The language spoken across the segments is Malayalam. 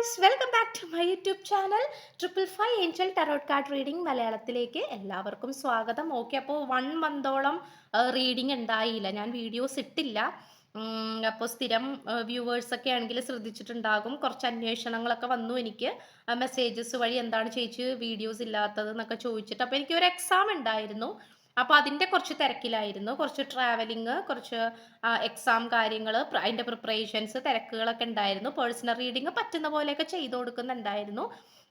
Guys welcome back to my YouTube channel triple five angel tarot card reading മലയാളത്തിലേക്ക് എല്ലാവർക്കും സ്വാഗതം. ഓക്കെ അപ്പോൾ വൺ മന്തോളം റീഡിംഗ് ഉണ്ടായില്ല. ഞാൻ വീഡിയോസ് ഇട്ടില്ല. അപ്പോൾ സ്ഥിരം വ്യൂവേഴ്സൊക്കെ ആണെങ്കിൽ ശ്രദ്ധിച്ചിട്ടുണ്ടാകും. കുറച്ച് അന്വേഷണങ്ങളൊക്കെ വന്നു എനിക്ക്. മെസ്സേജസ് വഴി എന്താണ് ചേച്ചി വീഡിയോസ് ഇല്ലാത്തത് എന്നൊക്കെ ചോദിച്ചിട്ട്. അപ്പോൾ എനിക്കൊരു എക്സാം ഉണ്ടായിരുന്നു. അപ്പോൾ അതിന്റെ കുറച്ച് തിരക്കിലായിരുന്നു. കുറച്ച് ട്രാവലിങ് കുറച്ച് എക്സാം കാര്യങ്ങൾ അതിന്റെ പ്രിപ്പറേഷൻസ് തിരക്കുകളൊക്കെ ഉണ്ടായിരുന്നു. പേഴ്സണൽ റീഡിങ് പറ്റുന്ന പോലെയൊക്കെ ചെയ്തു കൊടുക്കുന്നുണ്ടായിരുന്നു.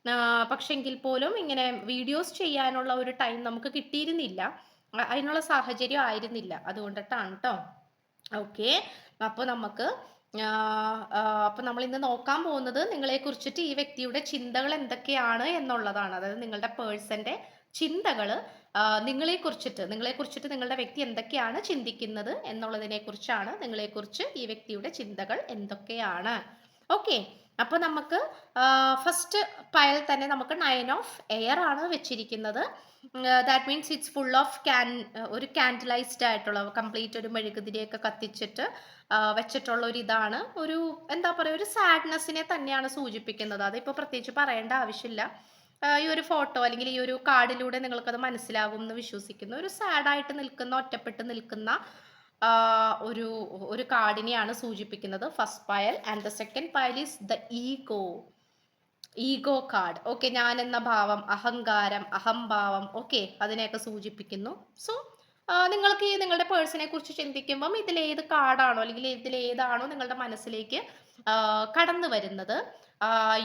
പക്ഷെ പക്ഷെങ്കിൽ പോലും ഇങ്ങനെ വീഡിയോസ് ചെയ്യാനുള്ള ഒരു ടൈം നമുക്ക് കിട്ടിയിരുന്നില്ല. അതിനുള്ള സാഹചര്യം ആയിരുന്നില്ല. അതുകൊണ്ടിട്ടാണ് കേട്ടോ ഓക്കെ. അപ്പോൾ നമുക്ക് അപ്പോൾ നമ്മൾ ഇന്ന് നോക്കാൻ പോകുന്നത് നിങ്ങളെ കുറിച്ചിട്ട് ഈ വ്യക്തിയുടെ ചിന്തകൾ എന്തൊക്കെയാണ് എന്നുള്ളതാണ്. അതായത് നിങ്ങളുടെ പേഴ്സന്റെ ചിന്തകൾ നിങ്ങളെ കുറിച്ചിട്ട് നിങ്ങളെ കുറിച്ചിട്ട് നിങ്ങളുടെ വ്യക്തി എന്തൊക്കെയാണ് ചിന്തിക്കുന്നത് എന്നുള്ളതിനെ കുറിച്ചാണ് നിങ്ങളെ കുറിച്ച് ഈ വ്യക്തിയുടെ ചിന്തകൾ എന്തൊക്കെയാണ്. ഓക്കെ അപ്പൊ നമുക്ക് ഫസ്റ്റ് പയൽ തന്നെ നമുക്ക് നയൻ ഓഫ് എയർ ആണ് വെച്ചിരിക്കുന്നത്. That means it's full of can ഒരു ക്യാൻഡലൈസ്ഡ് ആയിട്ടുള്ള കംപ്ലീറ്റ് ഒരു മെഴുകുതിരിയൊക്കെ കത്തിച്ചിട്ട് വെച്ചിട്ടുള്ള ഒരു ഇതാണ്. ഒരു എന്താ പറയുക ഒരു സാഡ്നെസ്സിനെ തന്നെയാണ് സൂചിപ്പിക്കുന്നത്. അതിപ്പോൾ പ്രത്യേകിച്ച് പറയേണ്ട ആവശ്യമില്ല. ഈ ഒരു ഫോട്ടോ അല്ലെങ്കിൽ ഈ ഒരു കാർഡിലൂടെ നിങ്ങൾക്കത് മനസ്സിലാകും എന്ന് വിശ്വസിക്കുന്നു. ഒരു സാഡായിട്ട് നിൽക്കുന്ന ഒറ്റപ്പെട്ട് നിൽക്കുന്ന ഒരു ഒരു കാർഡിനെയാണ് സൂചിപ്പിക്കുന്നത്. First pile and the second pile is the ego ego card okay ഞാൻ എന്ന ഭാവം അഹങ്കാരം അഹംഭാവം ഓക്കെ അതിനെയൊക്കെ സൂചിപ്പിക്കുന്നു. സോ നിങ്ങൾക്ക് ഈ നിങ്ങളുടെ പേഴ്സണെ കുറിച്ച് ചിന്തിക്കുമ്പം ഇതിലേത് കാർഡാണോ അല്ലെങ്കിൽ ഇതിലേതാണോ നിങ്ങളുടെ മനസ്സിലേക്ക് കടന്നു വരുന്നത്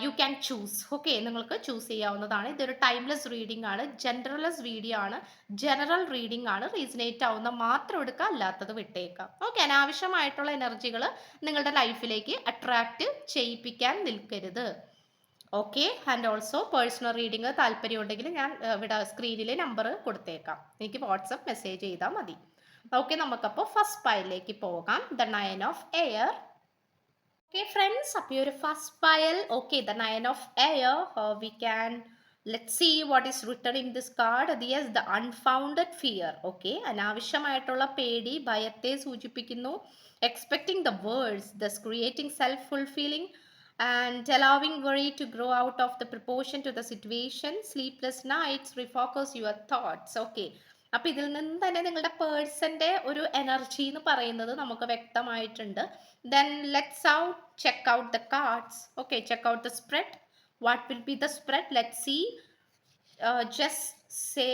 യു ക്യാൻ ചൂസ് ഓക്കെ നിങ്ങൾക്ക് ചൂസ് ചെയ്യാവുന്നതാണ്. ഇതൊരു ടൈംലെസ് റീഡിംഗ് ആണ്. ജനറലസ് വീഡിയോ ആണ്. ജനറൽ റീഡിംഗ് ആണ്. റീസണേറ്റ് ആവുന്ന മാത്രം എടുക്കുക അല്ലാത്തത് വിട്ടേക്കാം ഓക്കെ അനാവശ്യമായിട്ടുള്ള എനർജികൾ നിങ്ങളുടെ ലൈഫിലേക്ക് അട്രാക്റ്റ് ചെയ്യിപ്പിക്കാൻ നിൽക്കരുത്. Okay and also personal reading താല്പര്യമുണ്ടെങ്കിൽ ഞാൻ ആ, ഇവിടെ സ്ക്രീനിലെ നമ്പർ കൊടുത്തേക്കാം. എനിക്ക് വാട്സപ്പ് മെസ്സേജ് ചെയ്താൽ മതി. ഓക്കെ നമുക്കപ്പോൾ ഫസ്റ്റ് പൈലിലേക്ക് പോകാം. The nine of air okay friends അപ്പോൾ ഈ ഒരു first pile okay the nine of air we can let see what is written in this card the yes the unfounded fear okay അനാവശ്യമായിട്ടുള്ള പേടി ഭയത്തെ സൂചിപ്പിക്കുന്നു. Expecting the words thus creating self fulfilling and allowing worry to grow out of the proportion to the situation. Sleepless nights refocus your thoughts. Okay അപ്പൊ ഇതിൽ നിന്ന് തന്നെ നിങ്ങളുടെ പേഴ്സന്റെ ഒരു എനർജി എന്ന് പറയുന്നത് നമുക്ക് വ്യക്തമായിട്ടുണ്ട്. Then let's out check out the cards okay check out the spread what will be the spread let see just say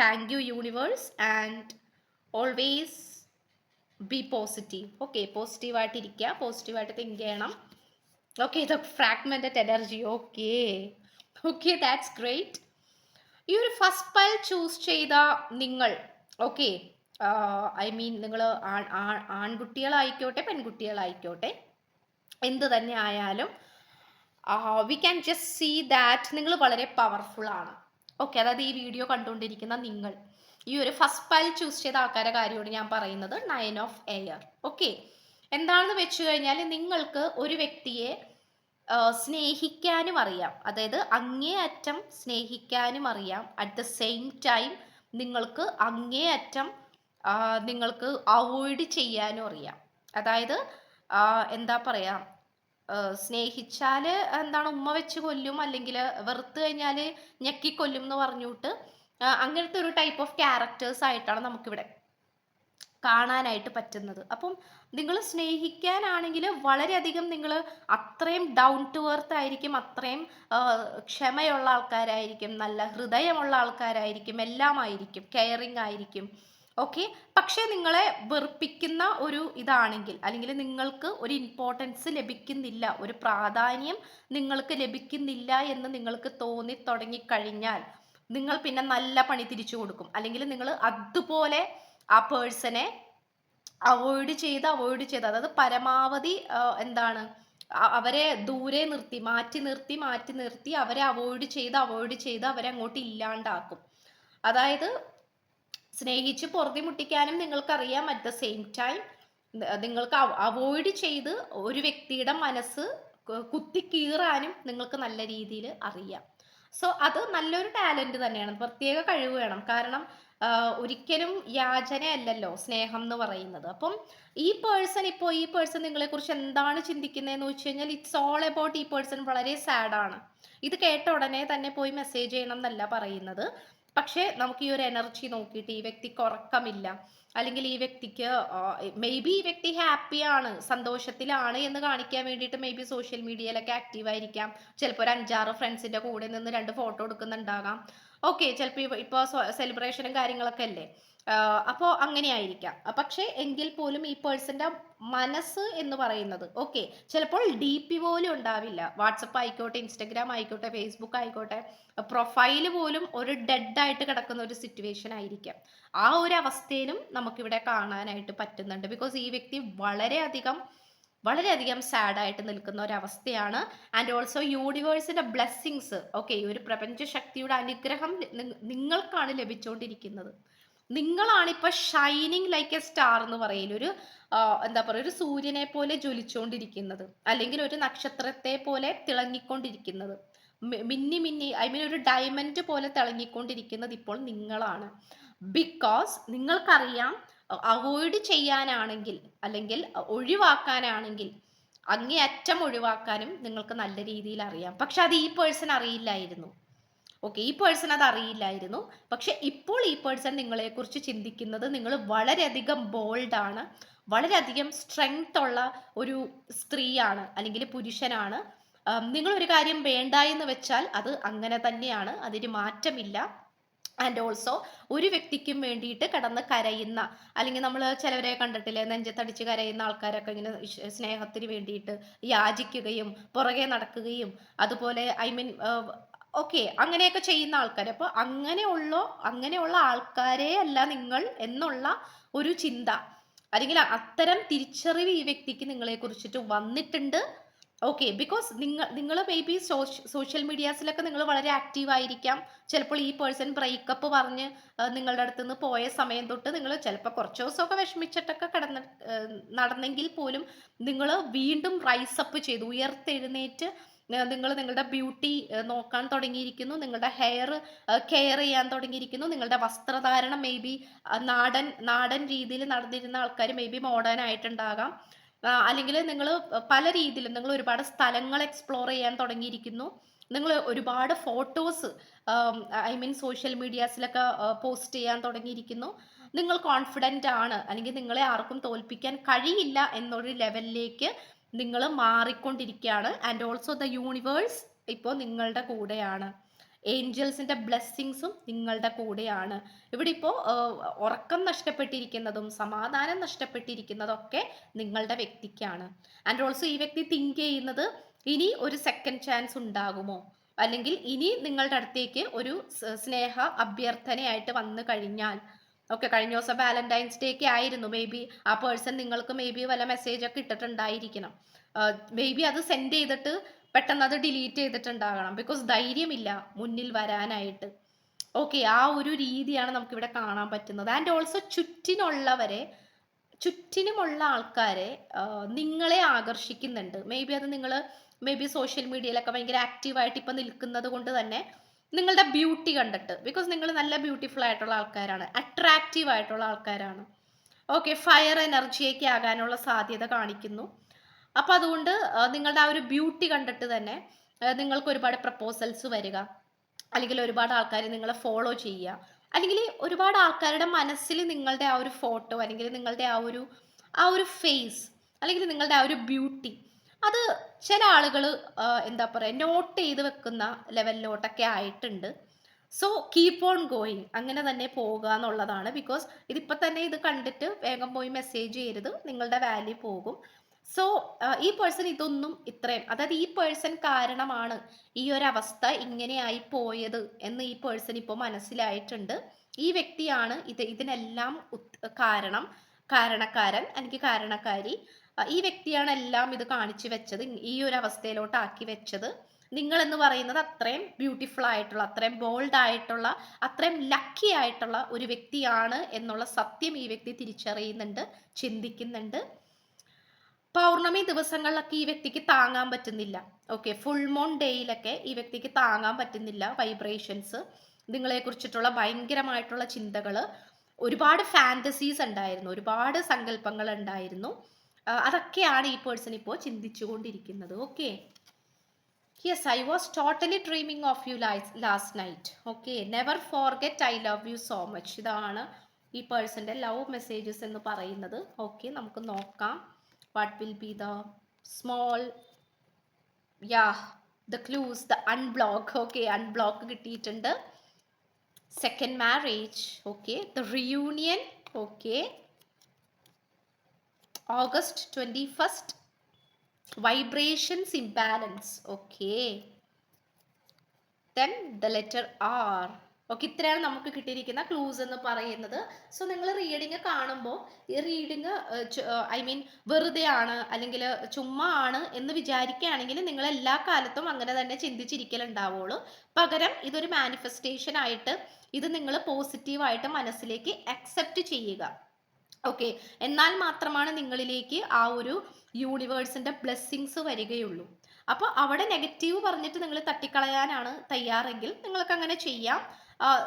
thank you universe and always be positive okay പോസിറ്റീവായിട്ടിരിക്കുക പോസിറ്റീവായിട്ട് തിങ്ക് ചെയ്യണം. ഓക്കെ ഇത് fragmented energy okay okay that's great ഈ ഒരു ഫസ്റ്റ് പൈൽ ചൂസ് ചെയ്ത നിങ്ങൾ ഓക്കെ ഐ മീൻ നിങ്ങൾ ആൺകുട്ടികളായിക്കോട്ടെ പെൺകുട്ടികളായിക്കോട്ടെ എന്ത് തന്നെ ആയാലും we can just see that നിങ്ങൾ വളരെ പവർഫുൾ ആണ്. ഓക്കെ അതായത് ഈ വീഡിയോ കണ്ടുകൊണ്ടിരിക്കുന്ന നിങ്ങൾ. ഈ ഒരു ഫസ്റ്റ് പൈൽ ചൂസ് ചെയ്ത ആൾക്കാരുടെ കാര്യമാണ് ഞാൻ പറയുന്നത് നയൻ ഓഫ് എയർ ഓക്കെ എന്താണെന്ന് വെച്ച് കഴിഞ്ഞാൽ നിങ്ങൾക്ക് ഒരു വ്യക്തിയെ സ്നേഹിക്കാനും അറിയാം. അതായത് അങ്ങേയറ്റം സ്നേഹിക്കാനും അറിയാം. അറ്റ് ദ സെയിം ടൈം നിങ്ങൾക്ക് അങ്ങേയറ്റം നിങ്ങൾക്ക് അവോയ്ഡ് ചെയ്യാനും അറിയാം. അതായത് എന്താ പറയുക സ്നേഹിച്ചാൽ എന്താണ് ഉമ്മ വെച്ച് കൊല്ലും അല്ലെങ്കിൽ വെറുത്ത് കഴിഞ്ഞാൽ ഞെക്കിക്കൊല്ലും എന്ന് പറഞ്ഞിട്ട് അങ്ങനത്തെ ഒരു ടൈപ്പ് ഓഫ് ക്യാരക്ടേഴ്സ് ആയിട്ടാണ് നമുക്കിവിടെ കാണാനായിട്ട് പറ്റുന്നത്. അപ്പം നിങ്ങൾ സ്നേഹിക്കാനാണെങ്കിൽ വളരെയധികം നിങ്ങൾ അത്രയും ഡൗൺ ടു എർത്ത് ആയിരിക്കും അത്രയും ക്ഷമയുള്ള ആൾക്കാരായിരിക്കും നല്ല ഹൃദയമുള്ള ആൾക്കാരായിരിക്കും എല്ലാം ആയിരിക്കും കെയറിങ് ആയിരിക്കും. ഓക്കെ പക്ഷേ നിങ്ങളെ വെറുപ്പിക്കുന്ന ഒരു ഇതാണെങ്കിൽ അല്ലെങ്കിൽ നിങ്ങൾക്ക് ഒരു ഇമ്പോർട്ടൻസ് ലഭിക്കുന്നില്ല ഒരു പ്രാധാന്യം നിങ്ങൾക്ക് ലഭിക്കുന്നില്ല എന്ന് നിങ്ങൾക്ക് തോന്നി തുടങ്ങിക്കഴിഞ്ഞാൽ നിങ്ങൾ പിന്നെ നല്ല പണി തിരിച്ചു കൊടുക്കും. അല്ലെങ്കിൽ നിങ്ങൾ അതുപോലെ ആ പേഴ്സണെ അവോയ്ഡ് ചെയ്ത് അവോയ്ഡ് ചെയ്ത്. അതായത് പരമാവധി എന്താണ് അവരെ ദൂരെ നിർത്തി മാറ്റി നിർത്തി മാറ്റി നിർത്തി അവരെ അവോയ്ഡ് ചെയ്ത് അവോയ്ഡ് ചെയ്ത് അവരെ അങ്ങോട്ട് ഇല്ലാണ്ടാക്കും. അതായത് സ്നേഹിച്ച് പുറത്തി മുട്ടിക്കാനും നിങ്ങൾക്കറിയാം അറ്റ് ദ സെയിം ടൈം നിങ്ങൾക്ക് അവോയ്ഡ് ചെയ്ത് ഒരു വ്യക്തിയുടെ മനസ്സ് കുത്തി കീറാനും നിങ്ങൾക്ക് നല്ല രീതിയിൽ അറിയാം. സോ അത് നല്ലൊരു ടാലന്റ് തന്നെയാണ്. പ്രത്യേക കഴിവ് വേണം. കാരണം ഒരിക്കലും യാചനയല്ലല്ലോ സ്നേഹം എന്ന് പറയുന്നത്. അപ്പം ഈ പേഴ്സൺ ഇപ്പോൾ ഈ പേഴ്സൺ നിങ്ങളെ കുറിച്ച് എന്താണ് ചിന്തിക്കുന്നതെന്ന് വെച്ച് കഴിഞ്ഞാൽ ഇറ്റ്സ് ഓൾ അബൌട്ട് ഈ പേഴ്സൺ വളരെ സാഡാണ് ഇത് കേട്ട ഉടനെ തന്നെ പോയി മെസ്സേജ് ചെയ്യണം എന്നല്ല പറയുന്നത്. പക്ഷേ നമുക്ക് ഈ ഒരു എനർജി നോക്കിയിട്ട് ഈ വ്യക്തിക്ക് ഉറക്കമില്ല. അല്ലെങ്കിൽ ഈ വ്യക്തിക്ക് മേ ബി ഈ വ്യക്തി ഹാപ്പിയാണ് സന്തോഷത്തിലാണ് എന്ന് കാണിക്കാൻ വേണ്ടിയിട്ട് മേ ബി സോഷ്യൽ മീഡിയയിലൊക്കെ ആക്റ്റീവ് ആയിരിക്കാം. ചിലപ്പോൾ ഒരു അഞ്ചാറ് ഫ്രണ്ട്സിന്റെ കൂടെ നിന്ന് രണ്ട് ഫോട്ടോ എടുക്കുന്നുണ്ടാകാം. ഓക്കെ ചിലപ്പോൾ ഇപ്പോൾ സെലിബ്രേഷനും കാര്യങ്ങളൊക്കെ അല്ലേ? അപ്പോൾ അങ്ങനെയായിരിക്കാം. പക്ഷേ എങ്കിൽ പോലും ഈ പേഴ്സന്റെ മനസ്സ് എന്ന് പറയുന്നത് ഓക്കെ ചിലപ്പോൾ ഡി പി പോലും ഉണ്ടാവില്ല. വാട്സപ്പ് ആയിക്കോട്ടെ ഇൻസ്റ്റഗ്രാം ആയിക്കോട്ടെ ഫേസ്ബുക്ക് ആയിക്കോട്ടെ പ്രൊഫൈൽ പോലും ഒരു ഡെഡ് ആയിട്ട് കിടക്കുന്ന ഒരു സിറ്റുവേഷൻ ആയിരിക്കാം. ആ ഒരു അവസ്ഥയിലും നമുക്കിവിടെ കാണാനായിട്ട് പറ്റുന്നുണ്ട്. ബിക്കോസ് ഈ വ്യക്തി വളരെയധികം വളരെയധികം സാഡായിട്ട് നിൽക്കുന്ന ഒരവസ്ഥയാണ്. ആൻഡ് ഓൾസോ യൂണിവേഴ്സിന്റെ ബ്ലെസ്സിങ്സ് ഓക്കെ ഈ ഒരു പ്രപഞ്ച ശക്തിയുടെ അനുഗ്രഹം നിങ്ങൾക്കാണ് ലഭിച്ചുകൊണ്ടിരിക്കുന്നത് നിങ്ങളാണിപ്പോൾ ഷൈനിങ് ലൈക്ക് എ സ്റ്റാർ എന്ന് പറയുന്ന ഒരു എന്താ പറയുക ഒരു സൂര്യനെ പോലെ ജ്വലിച്ചുകൊണ്ടിരിക്കുന്നത് അല്ലെങ്കിൽ ഒരു നക്ഷത്രത്തെ പോലെ തിളങ്ങിക്കൊണ്ടിരിക്കുന്നത്. മിന്നി മിന്നി ഐ മീൻ ഒരു ഡയമണ്ട് പോലെ തിളങ്ങിക്കൊണ്ടിരിക്കുന്നത് ഇപ്പോൾ നിങ്ങളാണ്. ബിക്കോസ് നിങ്ങൾക്കറിയാം അവോയ്ഡ് ചെയ്യാനാണെങ്കിൽ അല്ലെങ്കിൽ ഒഴിവാക്കാനാണെങ്കിൽ അങ്ങേയറ്റം ഒഴിവാക്കാനും നിങ്ങൾക്ക് നല്ല രീതിയിൽ അറിയാം. പക്ഷെ അത് ഈ പേഴ്സൺ അറിയില്ലായിരുന്നു. ഓക്കെ ഈ പേഴ്സൺ അത് അറിയില്ലായിരുന്നു. പക്ഷെ ഇപ്പോൾ ഈ പേഴ്സൺ നിങ്ങളെക്കുറിച്ച് ചിന്തിക്കുന്നത് നിങ്ങൾ വളരെയധികം ബോൾഡാണ് വളരെയധികം സ്ട്രെങ്ത് ഉള്ള ഒരു സ്ത്രീയാണ് അല്ലെങ്കിൽ പുരുഷനാണ്. നിങ്ങൾ ഒരു കാര്യം വേണ്ട എന്ന് വെച്ചാൽ അത് അങ്ങനെ തന്നെയാണ് അതിന് മാറ്റമില്ല. ആൻഡ് ഓൾസോ ഒരു വ്യക്തിക്കും വേണ്ടിയിട്ട് കടന്ന് കരയുന്ന അല്ലെങ്കിൽ നമ്മൾ ചിലവരെ കണ്ടിട്ടില്ലേ നെഞ്ചത്തടിച്ച് കരയുന്ന ആൾക്കാരൊക്കെ ഇങ്ങനെ സ്നേഹത്തിന് വേണ്ടിയിട്ട് യാചിക്കുകയും പുറകെ നടക്കുകയും അതുപോലെ ഐ മീൻ ഓക്കെ അങ്ങനെയൊക്കെ ചെയ്യുന്ന ആൾക്കാർ അപ്പോൾ അങ്ങനെയുള്ള അങ്ങനെയുള്ള ആൾക്കാരെ അല്ല നിങ്ങൾ എന്നുള്ള ഒരു ചിന്ത. അല്ലെങ്കിൽ അത്തരം തിരിച്ചറിവ് ഈ വ്യക്തിക്ക് നിങ്ങളെ കുറിച്ചിട്ട് വന്നിട്ടുണ്ട്. ഓക്കെ ബിക്കോസ് നിങ്ങൾ നിങ്ങൾ മേ ബി സോഷ്യൽ മീഡിയാസിലൊക്കെ നിങ്ങൾ വളരെ ആക്റ്റീവ് ആയിരിക്കാം. ചിലപ്പോൾ ഈ പേഴ്സൺ ബ്രേക്കപ്പ് പറഞ്ഞ് നിങ്ങളുടെ അടുത്ത് നിന്ന് പോയ സമയം തൊട്ട് നിങ്ങൾ ചിലപ്പോൾ കുറച്ച് ദിവസമൊക്കെ വിഷമിച്ചിട്ടൊക്കെ കിടന്ന് നടന്നെങ്കിൽ പോലും നിങ്ങൾ വീണ്ടും റൈസ് അപ്പ് ചെയ്തു. ഉയർത്തെഴുന്നേറ്റ് നിങ്ങൾ നിങ്ങളുടെ ബ്യൂട്ടി നോക്കാൻ തുടങ്ങിയിരിക്കുന്നു. നിങ്ങളുടെ ഹെയർ കെയർ ചെയ്യാൻ തുടങ്ങിയിരിക്കുന്നു. നിങ്ങളുടെ വസ്ത്രധാരണം മേ ബി നാടൻ നാടൻ രീതിയിൽ നടന്നിരുന്ന ആൾക്കാർ മേ ബി മോഡേൺ ആയിട്ടുണ്ടാകാം. അല്ലെങ്കിൽ നിങ്ങൾ പല രീതിയിലും നിങ്ങൾ ഒരുപാട് സ്ഥലങ്ങൾ എക്സ്പ്ലോർ ചെയ്യാൻ തുടങ്ങിയിരിക്കുന്നു. നിങ്ങൾ ഒരുപാട് ഫോട്ടോസ് ഐ മീൻ സോഷ്യൽ മീഡിയാസിലൊക്കെ പോസ്റ്റ് ചെയ്യാൻ തുടങ്ങിയിരിക്കുന്നു. നിങ്ങൾ കോൺഫിഡന്റ് ആണ്. അല്ലെങ്കിൽ നിങ്ങളെ ആർക്കും തോൽപ്പിക്കാൻ കഴിയില്ല എന്നൊരു ലെവലിലേക്ക് നിങ്ങൾ മാറിക്കൊണ്ടിരിക്കുകയാണ്. ആൻഡ് ഓൾസോ ദ യൂണിവേഴ്സ് ഇപ്പോൾ നിങ്ങളുടെ കൂടെയാണ്. ഏഞ്ചൽസിന്റെ ബ്ലെസ്സിങ്സും നിങ്ങളുടെ കൂടെയാണ്. ഇവിടെ ഇപ്പോൾ ഉറക്കം നഷ്ടപ്പെട്ടിരിക്കുന്നതും സമാധാനം നഷ്ടപ്പെട്ടിരിക്കുന്നതൊക്കെ നിങ്ങളുടെ വ്യക്തിക്കാണ്. ആൻഡ് ഓൾസോ ഈ വ്യക്തി തിങ്ക് ചെയ്യുന്നത് ഇനി ഒരു സെക്കൻഡ് ചാൻസ് ഉണ്ടാകുമോ? അല്ലെങ്കിൽ ഇനി നിങ്ങളുടെ അടുത്തേക്ക് ഒരു സ്നേഹ അഭ്യർത്ഥനയായിട്ട് വന്നു കഴിഞ്ഞാൽ. ഓക്കെ കഴിഞ്ഞ ദിവസം വാലന്റൈൻസ് ഡേ ഒക്കെ ആയിരുന്നു മേ ബി ആ പേഴ്സൺ നിങ്ങൾക്ക് മേ ബി വല്ല മെസ്സേജൊക്കെ ഇട്ടിട്ടുണ്ടായിരിക്കണം. മേ ബി അത് സെൻഡ് ചെയ്തിട്ട് പെട്ടെന്ന് അത് ഡിലീറ്റ് ചെയ്തിട്ടുണ്ടാകണം. ബിക്കോസ് ധൈര്യമില്ല മുന്നിൽ വരാനായിട്ട്. ഓക്കെ ആ ഒരു രീതിയാണ് നമുക്ക് ഇവിടെ കാണാൻ പറ്റുന്നത്. ആൻഡ് ഓൾസോ ചുറ്റിനുള്ളവരെ ചുറ്റിനുമുള്ള ആൾക്കാരെ നിങ്ങളെ ആകർഷിക്കുന്നുണ്ട്. മേ ബി അത് നിങ്ങൾ മേ ബി സോഷ്യൽ മീഡിയയിലൊക്കെ ഭയങ്കര ആക്റ്റീവായിട്ട് ഇപ്പം നിൽക്കുന്നത് കൊണ്ട് തന്നെ നിങ്ങളുടെ ബ്യൂട്ടി കണ്ടിട്ട്. ബിക്കോസ് നിങ്ങൾ നല്ല ബ്യൂട്ടിഫുൾ ആയിട്ടുള്ള ആൾക്കാരാണ്. അട്രാക്റ്റീവ് ആയിട്ടുള്ള ആൾക്കാരാണ്. ഓക്കെ ഫയർ എനർജിയൊക്കെ ആകാനുള്ള സാധ്യത കാണിക്കുന്നു. അപ്പോൾ അതുകൊണ്ട് നിങ്ങളുടെ ആ ഒരു ബ്യൂട്ടി കണ്ടിട്ട് തന്നെ നിങ്ങൾക്ക് ഒരുപാട് പ്രപ്പോസൽസ് വരിക. അല്ലെങ്കിൽ ഒരുപാട് ആൾക്കാർ നിങ്ങളെ ഫോളോ ചെയ്യുക. അല്ലെങ്കിൽ ഒരുപാട് ആൾക്കാരുടെ മനസ്സിൽ നിങ്ങളുടെ ആ ഒരു ഫോട്ടോ അല്ലെങ്കിൽ നിങ്ങളുടെ ആ ഒരു ആ ഒരു ഫേസ് അല്ലെങ്കിൽ നിങ്ങളുടെ ആ ഒരു ബ്യൂട്ടി അത് ചില ആളുകൾ എന്താ പറയുക നോട്ട് ചെയ്ത് വെക്കുന്ന ലെവലിലോട്ടൊക്കെ ആയിട്ടുണ്ട്. സോ കീപ്പ് ഓൺ ഗോയിങ് അങ്ങനെ തന്നെ പോവുക എന്നുള്ളതാണ്. ബിക്കോസ് ഇതിപ്പോൾ തന്നെ ഇത് കണ്ടിട്ട് വേഗം പോയി മെസ്സേജ് ചെയ്യരുത്. നിങ്ങളുടെ വാല്യൂ പോകും. സോ ഈ പേഴ്സൺ ഇതൊന്നും ഇത്രയും അതായത് ഈ പേഴ്സൺ കാരണമാണ് ഈ ഒരു അവസ്ഥ ഇങ്ങനെയായി പോയത് എന്ന് ഈ പേഴ്സൺ ഇപ്പോൾ മനസ്സിലായിട്ടുണ്ട്. ഈ വ്യക്തിയാണ് ഇത് ഇതിനെല്ലാം കാരണം കാരണക്കാരൻ എനിക്ക് കാരണക്കാരി. ഈ വ്യക്തിയാണ് എല്ലാം ഇത് കാണിച്ചു വെച്ചത് ഈ ഒരു അവസ്ഥയിലോട്ട് ആക്കി വെച്ചത്. നിങ്ങൾ എന്ന് പറയുന്നത് അത്രയും ബ്യൂട്ടിഫുൾ ആയിട്ടുള്ള അത്രയും ബോൾഡ് ആയിട്ടുള്ള അത്രയും ലക്കി ആയിട്ടുള്ള ഒരു വ്യക്തിയാണ് എന്നുള്ള സത്യം ഈ വ്യക്തി തിരിച്ചറിയുന്നുണ്ട് ചിന്തിക്കുന്നുണ്ട്. പൗർണമി ദിവസങ്ങളിലൊക്കെ ഈ വ്യക്തിക്ക് താങ്ങാൻ പറ്റുന്നില്ല. ഓക്കെ ഫുൾ മോൺ ഡേയിലൊക്കെ ഈ വ്യക്തിക്ക് താങ്ങാൻ പറ്റുന്നില്ല വൈബ്രേഷൻസ് നിങ്ങളെ കുറിച്ചിട്ടുള്ള ഭയങ്കരമായിട്ടുള്ള ചിന്തകൾ ഒരുപാട് ഫാന്റസീസ് ഉണ്ടായിരുന്നു. ഒരുപാട് സങ്കല്പങ്ങൾ ഉണ്ടായിരുന്നു. അതൊക്കെയാണ് ഈ പേഴ്സൺ ഇപ്പോൾ ചിന്തിച്ചുകൊണ്ടിരിക്കുന്നത്. Okay yes I was totally dreaming of you last night okay never forget I love you so much ഇതാണ് ഈ പേഴ്സന്റെ ലവ് മെസ്സേജസ് എന്ന് പറയുന്നത്. ഓക്കെ നമുക്ക് നോക്കാം. what will be the small yeah the clues the unblock okay unblock കിട്ടിയിട്ടുണ്ട് second marriage okay the reunion okay August twenty first vibrations imbalance okay then the letter R Okay ഇത്രയാണ് നമുക്ക് കിട്ടിയിരിക്കുന്ന ക്ലൂസ് എന്ന് പറയുന്നത്. സോ നിങ്ങൾ റീഡിങ് കാണുമ്പോൾ ഈ റീഡിങ് ഐ മീൻ വെറുതെ ആണ് അല്ലെങ്കിൽ ചുമ്മാ ആണ് എന്ന് വിചാരിക്കുകയാണെങ്കിൽ നിങ്ങൾ എല്ലാ കാലത്തും അങ്ങനെ തന്നെ ചിന്തിച്ചിരിക്കലുണ്ടാവുള്ളൂ പകരം ഇതൊരു മാനിഫെസ്റ്റേഷൻ ആയിട്ട് ഇത് നിങ്ങൾ പോസിറ്റീവായിട്ട് മനസ്സിലേക്ക് അക്സെപ്റ്റ് ചെയ്യുക. ഓക്കെ എന്നാൽ മാത്രമാണ് നിങ്ങളിലേക്ക് ആ ഒരു യൂണിവേഴ്സിന്റെ ബ്ലെസ്സിങ്സ് വരികയുള്ളൂ. അപ്പോൾ അവിടെ നെഗറ്റീവ് പറഞ്ഞിട്ട് നിങ്ങൾ തട്ടിക്കളയാനാണ് തയ്യാറെങ്കിൽ നിങ്ങൾക്ക് അങ്ങനെ ചെയ്യാം.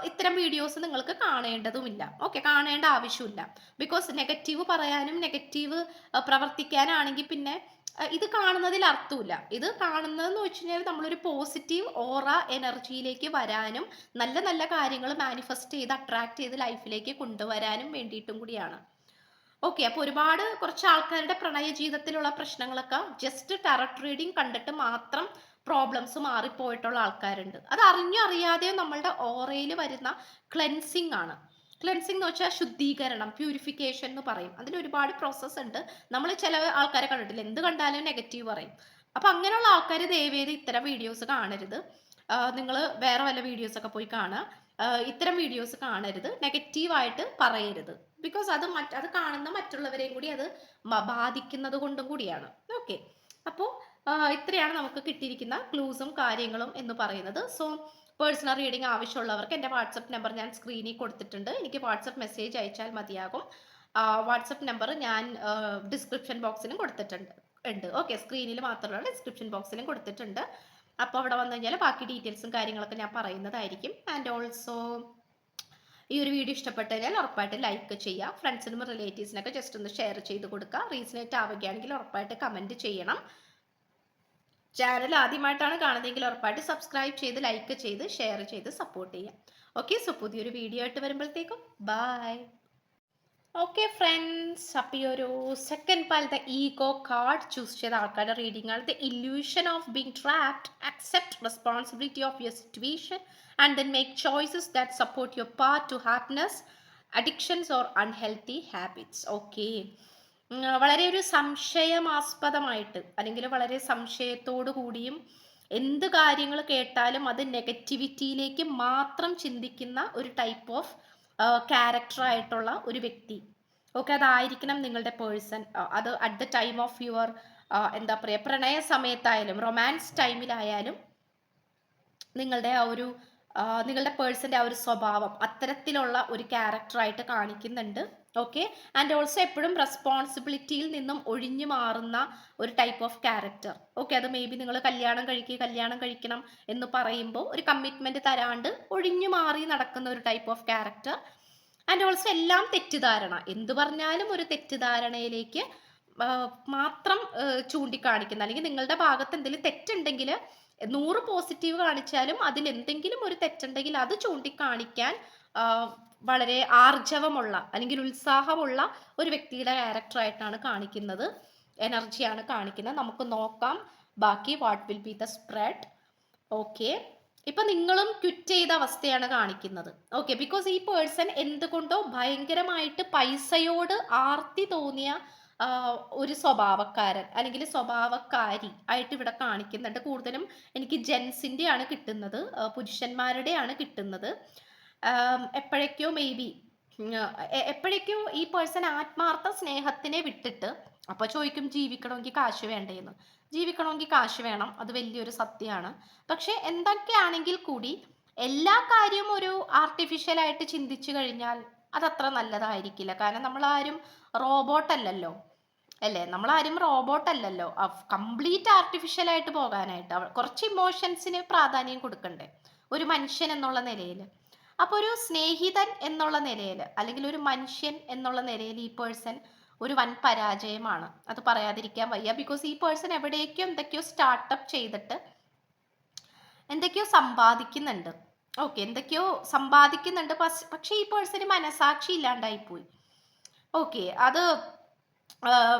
ഇത്തരം വീഡിയോസ് നിങ്ങൾക്ക് കാണേണ്ടതുമില്ല. ഓക്കെ കാണേണ്ട ആവശ്യമില്ല. ബിക്കോസ് നെഗറ്റീവ് പറയാനും നെഗറ്റീവ് പ്രവർത്തിക്കാനാണെങ്കിൽ പിന്നെ ഇത് കാണുന്നതിൽ അർത്ഥമില്ല. ഇത് കാണുന്നതെന്ന് വെച്ച് കഴിഞ്ഞാൽ നമ്മളൊരു പോസിറ്റീവ് ഓറ എനർജിയിലേക്ക് വരാനും നല്ല നല്ല കാര്യങ്ങൾ മാനിഫെസ്റ്റ് ചെയ്ത് അട്രാക്ട് ചെയ്ത് ലൈഫിലേക്ക് കൊണ്ടുവരാനും വേണ്ടിയിട്ടും കൂടിയാണ്. ഓക്കെ അപ്പോൾ ഒരുപാട് കുറച്ച് ആൾക്കാരുടെ പ്രണയ ജീവിതത്തിലുള്ള പ്രശ്നങ്ങളൊക്കെ ജസ്റ്റ് ടാരറ്റ് റീഡിങ് കണ്ടിട്ട് മാത്രം പ്രോബ്ലംസ് മാറിപ്പോയിട്ടുള്ള ആൾക്കാരുണ്ട്. അത് അറിഞ്ഞോ അറിയാതെയോ നമ്മളുടെ ഓറയിൽ വരുന്ന ക്ലെൻസിങ് ആണ്. ക്ലെൻസിങ് എന്ന് വെച്ചാൽ ശുദ്ധീകരണം പ്യൂരിഫിക്കേഷൻ എന്ന് പറയും. അതിന് ഒരുപാട് പ്രോസസ്സ് ഉണ്ട്. നമ്മൾ ചില ആൾക്കാരെ കണ്ടിട്ടില്ല? എന്ത് കണ്ടാലും നെഗറ്റീവ് പറയും. അപ്പം അങ്ങനെയുള്ള ആൾക്കാർ ദയവേത് ഇത്തരം വീഡിയോസ് കാണരുത്. നിങ്ങൾ വേറെ വല്ല വീഡിയോസൊക്കെ പോയി കാണുക. ഇത്തരം വീഡിയോസ് കാണരുത്. നെഗറ്റീവായിട്ട് പറയരുത്. ബിക്കോസ് അത് മറ്റ് അത് കാണുന്ന മറ്റുള്ളവരെയും കൂടി അത് ബാധിക്കുന്നത് കൊണ്ടും കൂടിയാണ്. ഓക്കെ അപ്പോൾ ഇത്രയാണ് നമുക്ക് കിട്ടിയിരിക്കുന്ന ക്ലൂസും കാര്യങ്ങളും എന്ന് പറയുന്നത്. സോ പേഴ്സണൽ റീഡിംഗ് ആവശ്യമുള്ളവർക്ക് എന്റെ വാട്സപ്പ് നമ്പർ ഞാൻ സ്ക്രീനിൽ കൊടുത്തിട്ടുണ്ട്. എനിക്ക് വാട്സപ്പ് മെസ്സേജ് അയച്ചാൽ മതിയാകും. വാട്സപ്പ് നമ്പർ ഞാൻ ഡിസ്ക്രിപ്ഷൻ ബോക്സിലും കൊടുത്തിട്ടുണ്ട്. ഉണ്ട്. ഓക്കെ സ്ക്രീനിൽ മാത്രമല്ല ഡിസ്ക്രിപ്ഷൻ ബോക്സിലും കൊടുത്തിട്ടുണ്ട്. അപ്പോൾ അവിടെ വന്നു കഴിഞ്ഞാൽ ബാക്കി ഡീറ്റെയിൽസും കാര്യങ്ങളൊക്കെ ഞാൻ പറയുന്നതായിരിക്കും. ആൻഡ് ഓൾസോ ഈ ഒരു വീഡിയോ ഇഷ്ടപ്പെട്ട് കഴിഞ്ഞാൽ ഉറപ്പായിട്ട് ലൈക്ക് ചെയ്യുക ഫ്രണ്ട്സിനും റിലേറ്റീവ്സിനൊക്കെ ജസ്റ്റ് ഒന്ന് ഷെയർ ചെയ്ത് കൊടുക്കുക റീസണേറ്റ് ആവുകയാണെങ്കിൽ ഉറപ്പായിട്ട് കമന്റ് ചെയ്യണം. ചാനൽ ആദ്യമായിട്ടാണ് കാണുന്നതെങ്കിൽ ഉറപ്പായിട്ട് സബ്സ്ക്രൈബ് ചെയ്ത് ലൈക്ക് ചെയ്ത് ഷെയർ ചെയ്ത് സപ്പോർട്ട് ചെയ്യാം. ഓക്കെ സോ പുതിയൊരു വീഡിയോ ആയിട്ട് വരുമ്പോഴത്തേക്കും. ബൈ ഓക്കെ ഫ്രണ്ട്സ് അപ്പോൾ ഈ ഒരു സെക്കൻഡ് പാലത്തെ ഈഗോ കാർഡ് ചൂസ് ചെയ്ത ആൾക്കാരുടെ റീഡിംഗ് ആണ്. The illusion of being trapped accept responsibility of your situation and then make choices that support your part to happiness addictions or unhealthy habits okay വളരെ ഒരു സംശയമാസ്പദമായിട്ട് അല്ലെങ്കിൽ വളരെ സംശയത്തോടു കൂടിയും എന്ത് കാര്യങ്ങൾ കേട്ടാലും അത് നെഗറ്റിവിറ്റിയിലേക്ക് മാത്രം ചിന്തിക്കുന്ന ഒരു ടൈപ്പ് ഓഫ് ക്യാരക്ടർ ആയിട്ടുള്ള ഒരു വ്യക്തി. ഓക്കെ അതായിരിക്കണം നിങ്ങളുടെ പേഴ്സൺ അത് at the time of your എന്താ പറയുക പ്രണയ സമയത്തായാലും റൊമാൻസ് ടൈമിലായാലും നിങ്ങളുടെ ആ ഒരു നിങ്ങളുടെ പേഴ്സന്റെ ആ ഒരു സ്വഭാവം അത്തരത്തിലുള്ള ഒരു ക്യാരക്ടറായിട്ട് കാണിക്കുന്നുണ്ട്. ഓക്കെ ആൻഡ് ഓൾസോ എപ്പോഴും റെസ്പോൺസിബിലിറ്റിയിൽ നിന്നും ഒഴിഞ്ഞു മാറുന്ന ഒരു ടൈപ്പ് ഓഫ് ക്യാരക്ടർ ഓക്കെ അത് മേ ബി നിങ്ങൾ കല്യാണം കഴിക്കുക കല്യാണം കഴിക്കണം എന്ന് പറയുമ്പോൾ ഒരു കമ്മിറ്റ്മെന്റ് തരാണ്ട് ഒഴിഞ്ഞു മാറി നടക്കുന്ന ഒരു type of character and also എല്ലാം തെറ്റിദ്ധാരണ. എന്ത് പറഞ്ഞാലും ഒരു തെറ്റിദ്ധാരണയിലേക്ക് മാത്രം ചൂണ്ടിക്കാണിക്കുന്ന അല്ലെങ്കിൽ നിങ്ങളുടെ ഭാഗത്ത് എന്തെങ്കിലും തെറ്റുണ്ടെങ്കിൽ നൂറ് പോസിറ്റീവ് കാണിച്ചാലും അതിൽ എന്തെങ്കിലും ഒരു തെറ്റുണ്ടെങ്കിൽ അത് ചൂണ്ടിക്കാണിക്കാൻ വളരെ ആർജവമുള്ള അല്ലെങ്കിൽ ഉത്സാഹമുള്ള ഒരു വ്യക്തിയുടെ ക്യാരക്ടറായിട്ടാണ് കാണിക്കുന്നത്. എനർജിയാണ് കാണിക്കുന്നത്. നമുക്ക് നോക്കാം. ബാക്കി what will be the spread okay ഇപ്പൊ നിങ്ങളും ക്വിറ്റ് ചെയ്ത അവസ്ഥയാണ് കാണിക്കുന്നത്. ഓക്കെ ബിക്കോസ് ഈ പേഴ്സൺ എന്തുകൊണ്ടോ ഭയങ്കരമായിട്ട് പൈസയോട് ആർത്തി തോന്നിയ ഒരു സ്വഭാവക്കാരൻ അല്ലെങ്കിൽ സ്വഭാവക്കാരി ആയിട്ട് ഇവിടെ കാണിക്കുന്നുണ്ട്. കൂടുതലും എനിക്ക് ജെൻസിന്റെയാണ് കിട്ടുന്നത്. പുരുഷന്മാരുടെയാണ് കിട്ടുന്നത്. എപ്പോഴേക്കോ മേ ബി എപ്പോഴൊക്കെയോ ഈ പേഴ്സൺ ആത്മാർത്ഥ സ്നേഹത്തിനെ വിട്ടിട്ട് അപ്പോൾ ചോദിക്കും ജീവിക്കണമെങ്കിൽ കാശ് വേണ്ടേന്ന്? ജീവിക്കണമെങ്കിൽ കാശ് വേണം. അത് വലിയൊരു സത്യമാണ്. പക്ഷെ എന്തൊക്കെയാണെങ്കിൽ കൂടി എല്ലാ കാര്യവും ഒരു ആർട്ടിഫിഷ്യൽ ആയിട്ട് ചിന്തിച്ചു കഴിഞ്ഞാൽ അതത്ര നല്ലതായിരിക്കില്ല. കാരണം നമ്മൾ ആരും റോബോട്ട് അല്ലല്ലോ. അല്ലേ? നമ്മൾ ആരും റോബോട്ട് അല്ലല്ലോ കംപ്ലീറ്റ് ആർട്ടിഫിഷ്യൽ ആയിട്ട് പോകാനായിട്ട് കുറച്ച് ഇമോഷൻസിന് പ്രാധാന്യം കൊടുക്കണ്ടേ? ഒരു മനുഷ്യൻ എന്നുള്ള നിലയിൽ അപ്പോൾ ഒരു സ്നേഹിതൻ എന്നുള്ള നിലയിൽ അല്ലെങ്കിൽ ഒരു മനുഷ്യൻ എന്നുള്ള നിലയിൽ ഈ പേഴ്സൺ ഒരു വൻ പരാജയമാണ്. അത് പറയാതിരിക്കാൻ വയ്യ. ബിക്കോസ് ഈ പേഴ്സൺ എവിടേക്കോ എന്തൊക്കെയോ സ്റ്റാർട്ടപ്പ് ചെയ്തിട്ട് എന്തൊക്കെയോ സമ്പാദിക്കുന്നുണ്ട്. ഓക്കെ എന്തൊക്കെയോ സമ്പാദിക്കുന്നുണ്ട്. പക്ഷേ ഈ പേഴ്സന് മനസാക്ഷി ഇല്ലാണ്ടായിപ്പോയി. ഓക്കെ അത്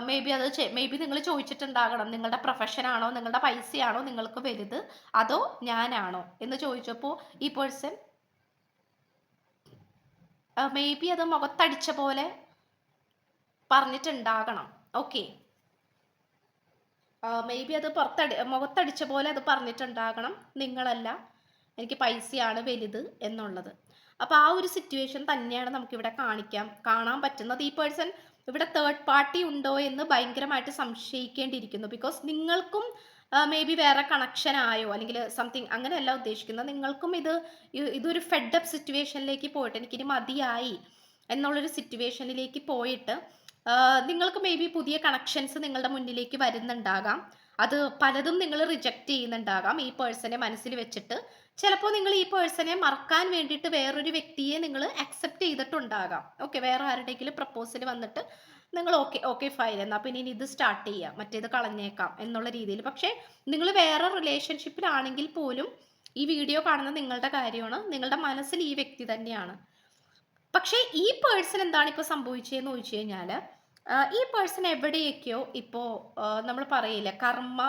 മേ ബി അത് മേ ബി നിങ്ങൾ ചോദിച്ചിട്ടുണ്ടാകണം നിങ്ങളുടെ പ്രൊഫഷൻ ആണോ നിങ്ങളുടെ പൈസയാണോ നിങ്ങൾക്ക് വലുത് അതോ ഞാനാണോ എന്ന് ചോദിച്ചപ്പോൾ ഈ പേഴ്സൺ മേ ബി അത് മുഖത്തടിച്ച പോലെ പറഞ്ഞിട്ടുണ്ടാകണം. ഓക്കെ മേ ബി അത് പുറത്തടി മുഖത്തടിച്ച പോലെ അത് പറഞ്ഞിട്ടുണ്ടാകണം. നിങ്ങളല്ല എനിക്ക് പൈസയാണ് വലുത് എന്നുള്ളത്. അപ്പോൾ ആ ഒരു സിറ്റുവേഷൻ തന്നെയാണ് നമുക്കിവിടെ കാണിക്കാം. കാണാൻ പറ്റുന്നത് ഈ പേഴ്സൺ ഇവിടെ തേർഡ് പാർട്ടി ഉണ്ടോ എന്ന് ഭയങ്കരമായിട്ട് സംശയിക്കേണ്ടിയിരിക്കുന്നു. ബിക്കോസ് നിങ്ങൾക്കും മേ ബി വേറെ കണക്ഷൻ ആയോ അല്ലെങ്കിൽ സംതിങ് അങ്ങനെയല്ല ഉദ്ദേശിക്കുന്നത്. നിങ്ങൾക്കും ഇത് ഇതൊരു ഫെഡപ്പ് സിറ്റുവേഷനിലേക്ക് പോയിട്ട് എനിക്കിനി മതിയായി എന്നുള്ളൊരു സിറ്റുവേഷനിലേക്ക് പോയിട്ട് നിങ്ങൾക്ക് മേ ബി പുതിയ കണക്ഷൻസ് നിങ്ങളുടെ മുന്നിലേക്ക് വരുന്നുണ്ടാകാം. അത് പലതും നിങ്ങൾ റിജക്റ്റ് ചെയ്യുന്നുണ്ടാകാം ഈ പേഴ്സണെ മനസ്സിൽ വെച്ചിട്ട്. ചിലപ്പോൾ നിങ്ങൾ ഈ പേഴ്സണെ മറക്കാൻ വേണ്ടിയിട്ട് വേറൊരു വ്യക്തിയെ നിങ്ങൾ അക്സെപ്റ്റ് ചെയ്തിട്ടുണ്ടാകാം. ഓക്കെ വേറെ ആരുടെയെങ്കിലും പ്രപ്പോസൽ വന്നിട്ട് നിങ്ങൾ ഓക്കെ ഓക്കെ ഫൈൻ എന്നാൽ പിന്നെ ഇനി ഇത് സ്റ്റാർട്ട് ചെയ്യാം. മറ്റേത് കളഞ്ഞേക്കാം എന്നുള്ള രീതിയിൽ. പക്ഷേ നിങ്ങൾ വേറെ റിലേഷൻഷിപ്പിലാണെങ്കിൽ പോലും ഈ വീഡിയോ കാണുന്ന നിങ്ങളുടെ കാര്യമാണ്. നിങ്ങളുടെ മനസ്സിൽ ഈ വ്യക്തി തന്നെയാണ്. പക്ഷേ ഈ പേഴ്സൺ എന്താണ് ഇപ്പോൾ സംഭവിച്ചതെന്ന് ചോദിച്ചു കഴിഞ്ഞാൽ ഈ പേഴ്സൺ എവിടെയൊക്കെയോ ഇപ്പോൾ നമ്മൾ പറയില്ല കർമ്മ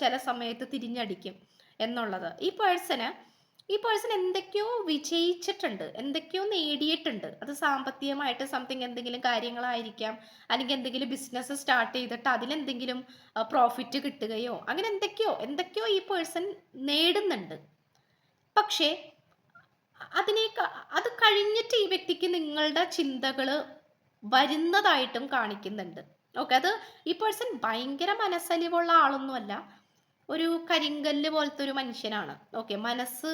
ചില സമയത്ത് തിരിഞ്ഞടിക്കും എന്നുള്ളത്. ഈ പേഴ്സന് ഈ പേഴ്സൺ എന്തൊക്കെയോ വിജയിച്ചിട്ടുണ്ട് എന്തൊക്കെയോ നേടിയിട്ടുണ്ട്. അത് സാമ്പത്തികമായിട്ട് സംതിങ് എന്തെങ്കിലും കാര്യങ്ങളായിരിക്കാം അല്ലെങ്കിൽ എന്തെങ്കിലും ബിസിനസ് സ്റ്റാർട്ട് ചെയ്തിട്ട് അതിലെന്തെങ്കിലും പ്രോഫിറ്റ് കിട്ടുകയോ അങ്ങനെ എന്തൊക്കെയോ എന്തൊക്കെയോ ഈ പേഴ്സൺ നേടുന്നുണ്ട്. പക്ഷേ അതിനേക്കാ അത് കഴിഞ്ഞിട്ട് ഈ വ്യക്തിക്ക് നിങ്ങളുടെ ചിന്തകൾ വരുന്നതായിട്ടും കാണിക്കുന്നുണ്ട്. ഓക്കെ അത് ഈ പേഴ്സൺ ഭയങ്കര മനസ്സലിവുള്ള ആളൊന്നുമല്ല. ഒരു കരിങ്കല്ല് പോലത്തെ ഒരു മനുഷ്യനാണ്. ഓക്കെ മനസ്സ്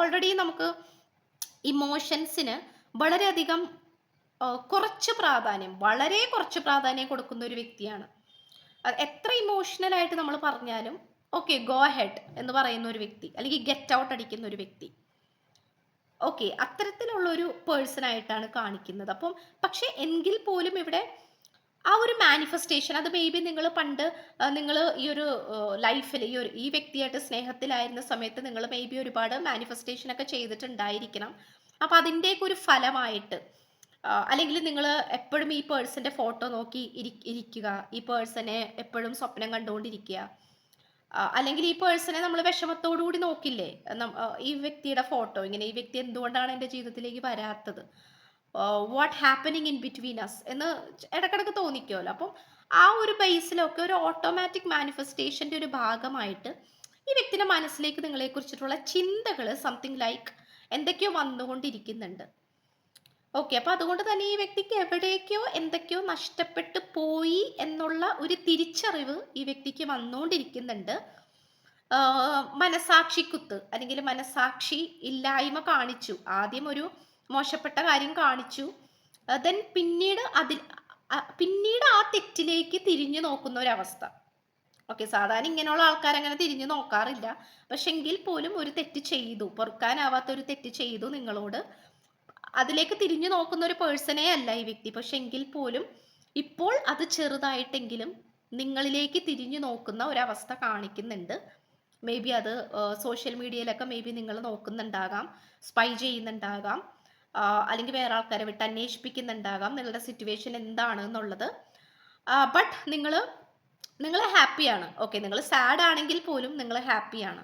ഓൾറെഡി നമുക്ക് ഇമോഷൻസിന് വളരെയധികം കുറച്ച് പ്രാധാന്യം വളരെ കുറച്ച് പ്രാധാന്യം കൊടുക്കുന്ന ഒരു വ്യക്തിയാണ്. എത്ര ഇമോഷണൽ ആയിട്ട് നമ്മൾ പറഞ്ഞാലും ഓക്കെ ഗോ ഹെഡ് എന്ന് പറയുന്ന ഒരു വ്യക്തി അല്ലെങ്കിൽ ഗെറ്റ് ഔട്ട് അടിക്കുന്ന ഒരു വ്യക്തി. ഓക്കെ അത്തരത്തിലുള്ള ഒരു പേഴ്സൺ ആയിട്ടാണ് കാണിക്കുന്നത്. അപ്പം പക്ഷേ എങ്കിൽ പോലും ഇവിടെ ആ ഒരു മാനിഫെസ്റ്റേഷൻ അത് മേ ബി നിങ്ങൾ പണ്ട് നിങ്ങൾ ഈ ഒരു ലൈഫിൽ ഈ ഒരു ഈ വ്യക്തിയായിട്ട് സ്നേഹത്തിലായിരുന്ന സമയത്ത് നിങ്ങൾ മേ ബി ഒരുപാട് മാനിഫെസ്റ്റേഷൻ ഒക്കെ ചെയ്തിട്ടുണ്ടായിരിക്കണം. അപ്പം അതിന്റെയൊക്കെ ഒരു ഫലമായിട്ട് അല്ലെങ്കിൽ നിങ്ങൾ എപ്പോഴും ഈ പേഴ്സന്റെ ഫോട്ടോ നോക്കി ഇരിക്കുക ഈ പേഴ്സനെ എപ്പോഴും സ്വപ്നം കണ്ടുകൊണ്ടിരിക്കുക. അല്ലെങ്കിൽ ഈ പേഴ്സണെ നമ്മൾ വിഷമത്തോടു കൂടി നോക്കില്ലേ ഈ വ്യക്തിയുടെ ഫോട്ടോ ഇങ്ങനെ ഈ വ്യക്തി എന്തുകൊണ്ടാണ് എന്റെ ജീവിതത്തിലേക്ക് വരാത്തത്? What happening in between us എന്ന് ഇടക്കിടക്ക് തോന്നിക്കുമല്ലോ അപ്പം ആ ഒരു ബേസിലൊക്കെ ഒരു ഓട്ടോമാറ്റിക് മാനിഫെസ്റ്റേഷന്റെ ഒരു ഭാഗമായിട്ട് ഈ വ്യക്തിയുടെ മനസ്സിലേക്ക് നിങ്ങളെക്കുറിച്ചിട്ടുള്ള ചിന്തകൾ സംതിങ് ലൈക്ക് എന്തൊക്കെയോ വന്നുകൊണ്ടിരിക്കുന്നുണ്ട്. ഓക്കെ അപ്പോൾ അതുകൊണ്ട് തന്നെ ഈ വ്യക്തിക്ക് എവിടേക്കോ എന്തൊക്കെയോ നഷ്ടപ്പെട്ടു പോയി എന്നുള്ള ഒരു തിരിച്ചറിവ് ഈ വ്യക്തിക്ക് വന്നുകൊണ്ടിരിക്കുന്നുണ്ട്. മനസാക്ഷിക്കുത്ത് അല്ലെങ്കിൽ മനസാക്ഷി ഇല്ലായ്മ കാണിച്ചു. ആദ്യം ഒരു മോശപ്പെട്ട കാര്യം കാണിച്ചു. ദെൻ പിന്നീട് അതിൽ പിന്നീട് ആ തെറ്റിലേക്ക് തിരിഞ്ഞു നോക്കുന്ന ഒരവസ്ഥ ഓക്കെ സാധാരണ ഇങ്ങനെയുള്ള ആൾക്കാർ അങ്ങനെ തിരിഞ്ഞു നോക്കാറില്ല. പക്ഷെങ്കിൽ പോലും ഒരു തെറ്റ് ചെയ്തു. പൊറുക്കാനാവാത്ത ഒരു തെറ്റ് ചെയ്തു നിങ്ങളോട്. അതിലേക്ക് തിരിഞ്ഞു നോക്കുന്ന ഒരു പേഴ്സണേ അല്ല ഈ വ്യക്തി. പക്ഷെ എങ്കിൽ പോലും ഇപ്പോൾ അത് ചെറുതായിട്ടെങ്കിലും നിങ്ങളിലേക്ക് തിരിഞ്ഞു നോക്കുന്ന ഒരവസ്ഥ കാണിക്കുന്നുണ്ട്. മേ ബി അത് സോഷ്യൽ മീഡിയയിലൊക്കെ മേ ബി നിങ്ങൾ നോക്കുന്നുണ്ടാകാം സ്പൈ ചെയ്യുന്നുണ്ടാകാം അല്ലെങ്കിൽ വേറെ ആൾക്കാരെ വിട്ട് അന്വേഷിപ്പിക്കുന്നുണ്ടാകാം നിങ്ങളുടെ സിറ്റുവേഷൻ എന്താണ് എന്നുള്ളത്. ബട്ട് നിങ്ങൾ നിങ്ങൾ ഹാപ്പിയാണ് ഓക്കെ നിങ്ങൾ സാഡ് ആണെങ്കിൽ പോലും നിങ്ങൾ ഹാപ്പിയാണ്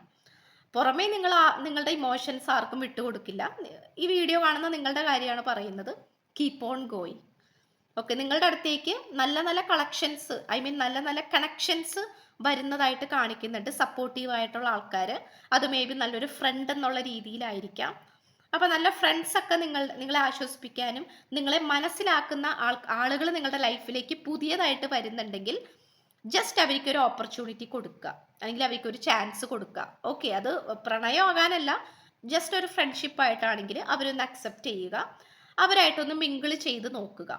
പുറമേ നിങ്ങൾ നിങ്ങളുടെ ഇമോഷൻസ് ആർക്കും വിട്ടുകൊടുക്കില്ല. ഈ വീഡിയോ കാണുന്ന നിങ്ങളുടെ കാര്യമാണ് പറയുന്നത്. കീപ്പ് ഓൺ ഗോയിങ് ഓക്കെ നിങ്ങളുടെ അടുത്തേക്ക് നല്ല നല്ല കളക്ഷൻസ് ഐ മീൻ നല്ല നല്ല കണക്ഷൻസ് വരുന്നതായിട്ട് കാണിക്കുന്നുണ്ട്. സപ്പോർട്ടീവ് ആയിട്ടുള്ള ആൾക്കാർ അത് മേ ബി നല്ലൊരു ഫ്രണ്ട് എന്നുള്ള രീതിയിലായിരിക്കാം. അപ്പോൾ നല്ല ഫ്രണ്ട്സ് ഒക്കെ നിങ്ങൾ നിങ്ങളെ ആശ്വസിപ്പിക്കാനും നിങ്ങളെ മനസ്സിലാക്കുന്ന ആൾ ആളുകൾ നിങ്ങളുടെ ലൈഫിലേക്ക് പുതിയതായിട്ട് വരുന്നുണ്ടെങ്കിൽ ജസ്റ്റ് അവർക്ക് ഒരു ഓപ്പർച്യൂണിറ്റി കൊടുക്കുക അല്ലെങ്കിൽ അവർക്ക് ഒരു ചാൻസ് കൊടുക്കുക ഓക്കെ അത് പ്രണയമാകാനല്ല ജസ്റ്റ് ഒരു ഫ്രണ്ട്ഷിപ്പ് ആയിട്ടാണെങ്കിൽ അവരൊന്ന് അക്സെപ്റ്റ് ചെയ്യുക. അവരായിട്ടൊന്ന് മിങ്കിൾ ചെയ്ത് നോക്കുക.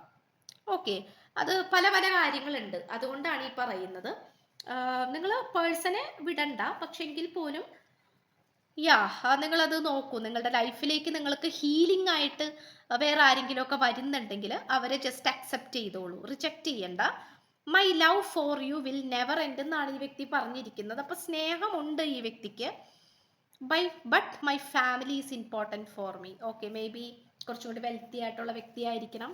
ഓക്കെ അത് പല പല കാര്യങ്ങളുണ്ട്. അതുകൊണ്ടാണ് ഈ പറയുന്നത്. നിങ്ങൾ പേഴ്സണെ വിടണ്ട. പക്ഷെങ്കിൽ പോലും യാ നിങ്ങളത് നോക്കൂ. നിങ്ങളുടെ ലൈഫിലേക്ക് നിങ്ങൾക്ക് ഹീലിംഗ് ആയിട്ട് വേറെ ആരെങ്കിലുമൊക്കെ വരുന്നുണ്ടെങ്കിൽ അവരെ ജസ്റ്റ് അക്സെപ്റ്റ് ചെയ്തോളൂ. റിജക്റ്റ് ചെയ്യണ്ട. My love for you will never end എന്നാണ് ഈ വ്യക്തി പറഞ്ഞിരിക്കുന്നത്. അപ്പോൾ സ്നേഹമുണ്ട് ഈ വ്യക്തിക്ക്. Bye but my family is important for me okay maybe കുറച്ചും കൂടി വെൽത്തി ആയിട്ടുള്ള വ്യക്തിയായിരിക്കണം.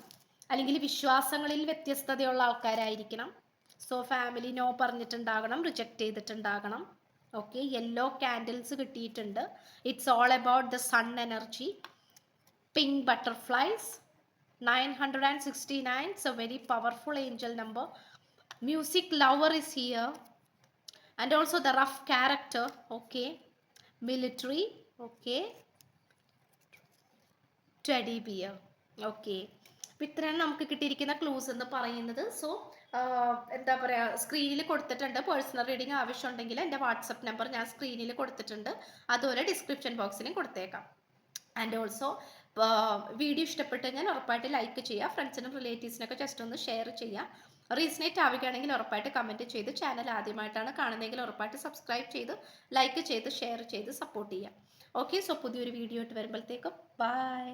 അല്ലെങ്കിൽ വിശ്വാസങ്ങളിൽ വ്യത്യസ്തതയുള്ള ആൾക്കാരായിരിക്കണം. സോ ഫാമിലി നോ പറഞ്ഞിട്ടുണ്ടാകണം റിജക്റ്റ് ചെയ്തിട്ടുണ്ടാകണം. ഓക്കെ യെല്ലോ ക്യാൻഡിൽസ് കിട്ടിയിട്ടുണ്ട്. It's all about the sun energy pink butterflies nine hundred and sixty nine it's a very powerful angel number music lover is here and also the rough character okay military okay teddy bear okay ഇത്രയാണ് നമുക്ക് കിട്ടിയിരിക്കുന്ന ക്ലൂസ് എന്ന് പറയുന്നത്. സോ എന്താ പറയുക സ്ക്രീനിൽ കൊടുത്തിട്ടുണ്ട്. പേഴ്സണൽ റീഡിംഗ് ആവശ്യമുണ്ടെങ്കിൽ എന്റെ വാട്സപ്പ് നമ്പർ ഞാൻ സ്ക്രീനിൽ കൊടുത്തിട്ടുണ്ട്. അതുപോലെ ഡിസ്ക്രിപ്ഷൻ ബോക്സിലും കൊടുത്തേക്കാം. ആൻഡ് ഓൾസോ വീഡിയോ ഇഷ്ടപ്പെട്ട് ഞാൻ ഉറപ്പായിട്ട് ലൈക്ക് ചെയ്യുക ഫ്രണ്ട്സിനും റിലേറ്റീവ്സിനൊക്കെ ജസ്റ്റ് ഒന്ന് ഷെയർ ചെയ്യുക റീസണേറ്റ് ആവുകയാണെങ്കിൽ ഉറപ്പായിട്ട് കമന്റ് ചെയ്ത് ചാനൽ ആദ്യമായിട്ടാണ് കാണുന്നതെങ്കിൽ ഉറപ്പായിട്ട് സബ്സ്ക്രൈബ് ചെയ്ത് ലൈക്ക് ചെയ്ത് ഷെയർ ചെയ്ത് സപ്പോർട്ട് ചെയ്യുക. ഓക്കെ സോ പുതിയൊരു വീഡിയോ ആയിട്ട് വരുമ്പോഴത്തേക്കും. ബൈ